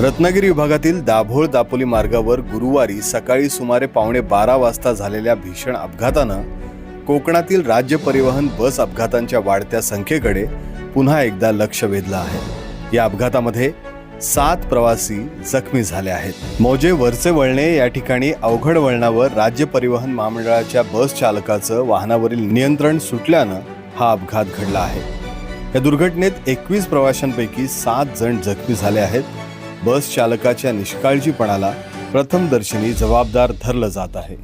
रत्नागिरी विभागातील दाभोळ दापोली मार्गावर गुरुवारी सकाळी सुमारे पावणे बारा वाजता झालेल्या भीषण अपघातानं कोकणातील राज्य परिवहन बस अपघातांच्या वाढत्या संख्येकडे पुन्हा एकदा लक्ष वेधलं आहे. या अपघातामध्ये सात प्रवासी जखमी झाले आहेत. मौजे वरचे वळणे या ठिकाणी अवघड वळणावर राज्य परिवहन महामंडळाच्या बस चालकाचं वाहनावरील नियंत्रण सुटल्यानं हा अपघात घडला आहे. या दुर्घटनेत एकवीस प्रवाशांपैकी सात जण जखमी झाले आहेत. बस चालकाच्या निष्काळजीपणाला प्रथमदर्शनी जबाबदार धरलं जात आहे.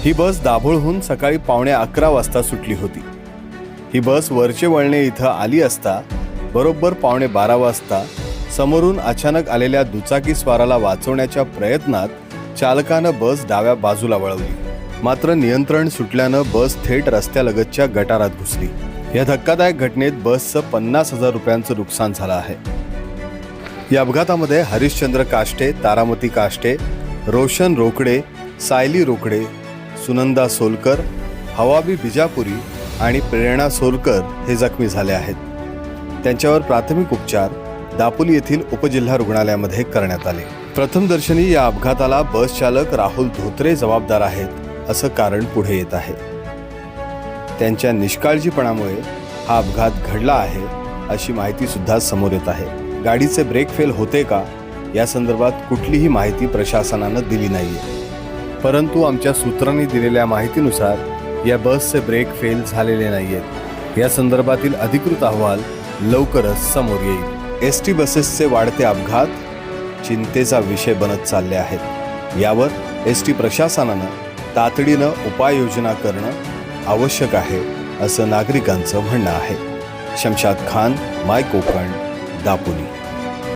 ही बस दाभोळहून सकाळी पावणे अकरा वाजता सुटली होती. ही बस वरचे वळणे इथं आली असता बरोबर पावणे बारा वाजता समोरून अचानक आलेल्या दुचाकी स्वाराला वाचवण्याच्या प्रयत्नात चालकानं बस डाव्या बाजूला वळवली. मात्र नियंत्रण सुटल्यानं बस थेट रस्त्यालगतच्या गटारात घुसली. या धक्कादायक घटनेत बसचं पन्नास हजार रुपयांचं नुकसान झालं आहे. या अपघातामध्ये हरिश्चंद्र काष्टे तारामती काष्टे रोशन रोकडे सायली रोकडे सुनंदा सोलकर हवाबी बिजापुरी आणि प्रेरणा सोलकर हे जखमी झाले आहेत. त्यांच्यावर प्राथमिक उपचार दापोली येथील उपजिल्हा रुग्णालयामध्ये करण्यात आले. प्रथमदर्शनी या अपघाताला बस चालक राहुल धोत्रे जबाबदार आहेत असं कारण पुढे येत आहे. त्यांच्या निष्काळजीपणामुळे हा अपघात घडला आहे अशी माहिती सुद्धा समोर येत आहे. गाडीचे ब्रेक फेल होते का? या संदर्भात कुठलीही माहिती प्रशासनानं दिली नाहीये. परंतु आमच्या सूत्रांनी दिलेल्या माहितीनुसार या बसचे ब्रेक फेल झालेले नाहीयेत. या संदर्भातील अधिकृत अहवाल लवकरच समोर येईल. एस टी बसेसचे वाढते अपघात चिंतेचा विषय बनत चालले आहेत. यावर एस टी प्रशासनानं तातडीनं उपाययोजना करणं आवश्यक आहे असं नागरिकांचं म्हणणं आहे. शमशाद खान माय कोकण. दापोली